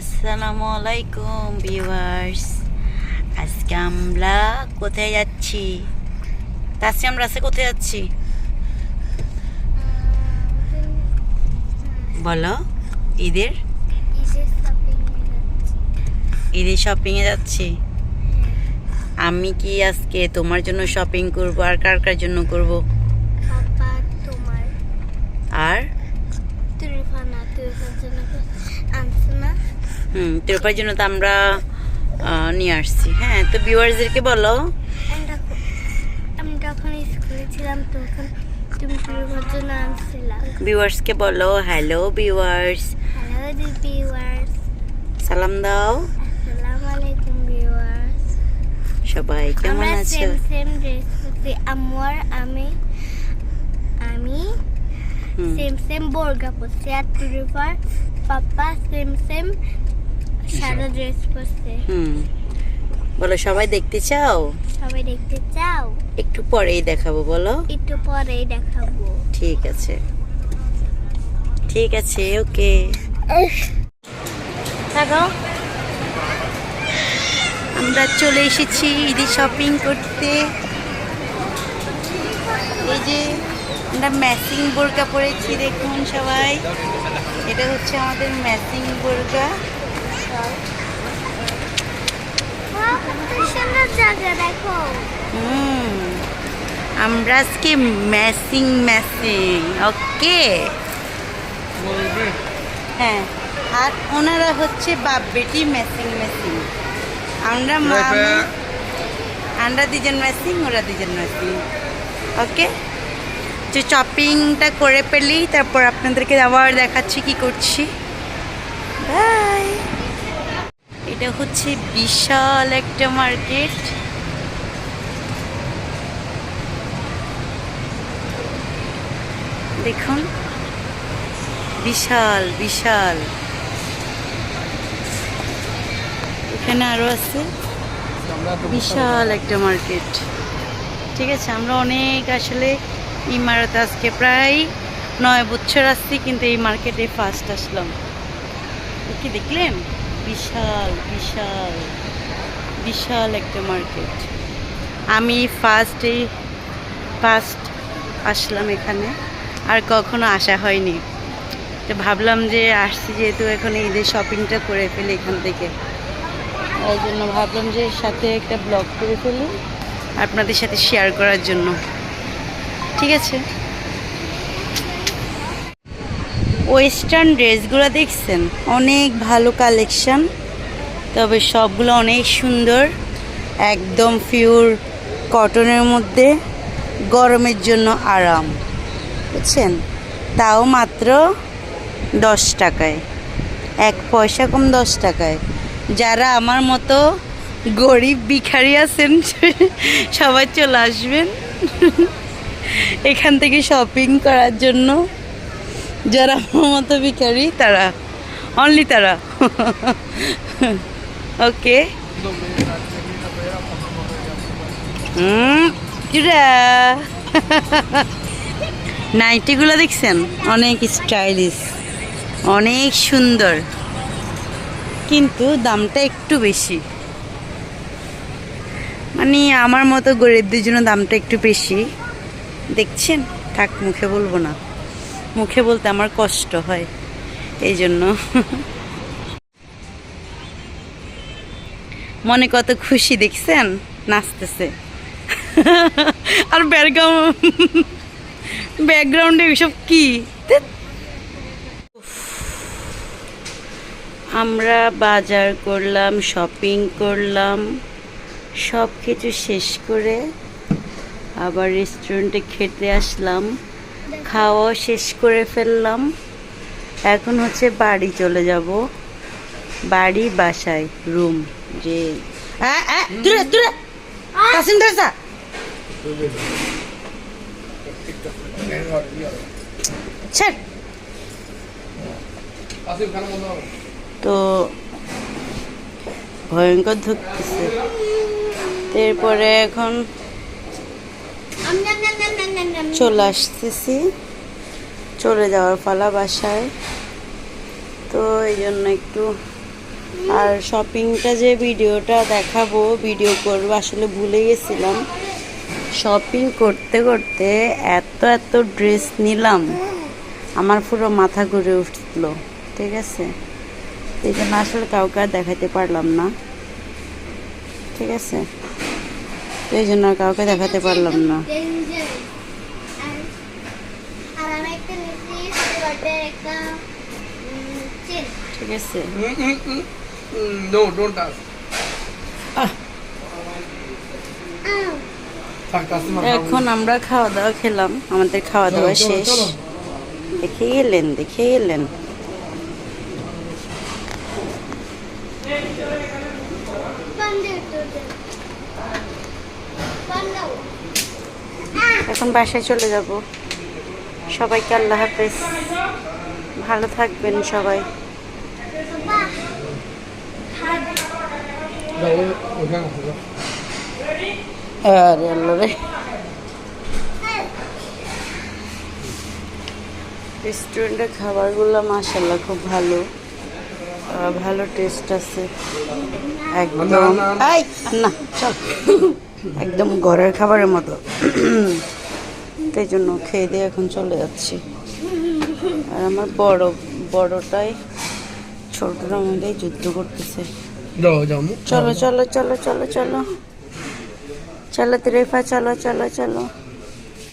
আসসালামু আলাইকুম ভিউয়ার্স। আজকে আমরা কোথায় যাচ্ছি? তাসি আমরা আছে কোথায় যাচ্ছি? বলো, ঈদের? ঈদের শপিংয়ে যাচ্ছি। আমি কি আজকে তোমার জন্য শপিং করব? আর কার কার জন্য করব পাপা তোমার আর তুরিফানা তুরিফার জন্য আনছে না হুম জন্য তো আমরা নিয়ে আসছি। হ্যাঁ তো ভিউয়ার্সদেরকে বলো। আমি যখন স্কুলে ছিলাম তখন তুমি জন্য ভিউয়ার্সকে বলো hello viewers. Hello the viewers সালাম দাও। আসসালামু আলাইকুম ভিউয়ার্স সবাই কেমন আছো? সেম সেম ড্রেস পরছি। আমার আমি আমি সেম সেম বোরগা পরছি। আর পাপা সেম সেম সাদা ড্রেস পরছে হুম। বলো সবাই দেখতে চাও? সবাই দেখতে চাও? একটু পরেই দেখাবো বলো। একটু পরেই দেখাবো। ঠিক আছে। ঠিক আছে ওকে। থাকো আমরা চলে এসেছি ঈদের শপিং করতে। এই যে আমরা ম্যাচিং বোরকা পরেছি দেখুন সবাই। এটা হচ্ছে আমাদের ম্যাচিং বোরকা সুন্দর জায়গা দেখো হুম আমরা আজকে ম্যাচিং ম্যাচিং ওকে হ্যাঁ আর ওনারা হচ্ছে বাপ বেটি ম্যাচিং ম্যাচিং আমরা মা আমরা দুজন ম্যাচিং ওরা দুজন ম্যাচিং ওকে যে শপিংটা করে পেলি তারপর আপনাদেরকে আবার দেখাচ্ছি কি করছি। বাই এটা হচ্ছে বিশাল একটা মার্কেট। দেখুন। বিশাল বিশাল। এখানে আরও আছে। বিশাল একটা মার্কেট। ঠিক আছে, আমরা অনেক আসলে ইমারত আজকে প্রায় নয় বছর আসছি কিন্তু এই মার্কেটে ফার্স্ট আসলাম। কি দেখলেন? বিশাল বিশাল বিশাল একটা মার্কেট আমি ফার্স্ট এই ফার্স্ট আসলাম এখানে, আর কখনো আসা হয়নি। তো ভাবলাম যে আসছি যেহেতু এখন ঈদের শপিংটা করে ফেলি এখান থেকে। ওই জন্য ভাবলাম যে সাথে একটা ব্লগ করে ফেলি, আপনাদের সাথে শেয়ার করার জন্য। ঠিক আছে? ওয়েস্টার্ন ড্রেসগুলো দেখছেন? অনেক ভালো কালেকশান। তবে সবগুলো অনেক সুন্দর, একদম পিওর কটনের মধ্যে, গরমের জন্য আরাম। বুঝছেন? তাও মাত্র দশ টাকায়। এক পয়সা কম দশ টাকায়। যারা আমার মতো গরিব ভিখারি আছেন, সবাই চলে আসবেন। এখান থেকে শপিং করার জন্য। যারা মতো ভিখারি, তারা অনলি তারা। ওকে নাইটিগুলো দেখছেন? অনেক স্টাইলিশ অনেক সুন্দর। কিন্তু দামটা একটু বেশি। মানে আমার মতো গরিবদের জন্য দামটা একটু বেশি। দেখছেন? থাক, মুখে বলব না। মুখে বলতে আমার কষ্ট হয়, এই জন্য। মনে কত খুশি, দেখছেন? নাচতেছে। আর ব্যাকগ্রাউন্ড, ব্যাকগ্রাউন্ডে এসব কি? আমরা বাজার করলাম, শপিং করলাম সব কিছু শেষ করে আবার রেস্টুরেন্টে খেতে আসলাম। খাওয়াও শেষ করে ফেললাম। এখন হচ্ছে বাড়ি চলে যাব। বাড়ি, বাসায় রুম যে তো ভয়ঙ্কর ধুকতেছে। এরপরে এখন চলে আসতেছি। চলে যাওয়ার পালা বাসায়। তো এই জন্য একটু আর শপিংটা যে ভিডিওটা দেখাবো, ভিডিও করব, আসলে ভুলে গেছিলাম। শপিং করতে করতে এত এত ড্রেস নিলাম। আমার পুরো মাথা ঘুরে উঠল, ঠিক আছে? এই জন্য আসলে কাউকে আর দেখাতে পারলাম না। ঠিক আছে? তো এই জন্য কাউকে দেখাতে পারলাম না। ঠিক আছে। এখন আমরা খাওয়া দাওয়া খেলাম। আমাদের খাওয়া দাওয়া শেষ। দেখে গেলেন দেখে গেলেন পান্ডে পান্ডাও এখন বাসায় চলে যাব। সবাইকে আল্লাহ হাফেজ। ভালো থাকবেন সবাই। আল্লাহ রেস্টুরেন্টের খাবারগুলো মাসাল্লাহ খুব ভালো। ভালো টেস্ট আছে। একদম না। এই, চল। একদম ঘরের খাবারের মতো। তাই জন্য খেয়ে দিয়ে এখন চলে যাচ্ছি। আর আমার বড় বড়টাই ছোটটার মধ্যেই যুদ্ধ করতেছে। চলো চলো চলো চলো চলো। চলো তিরেফা চলো চলো চলো।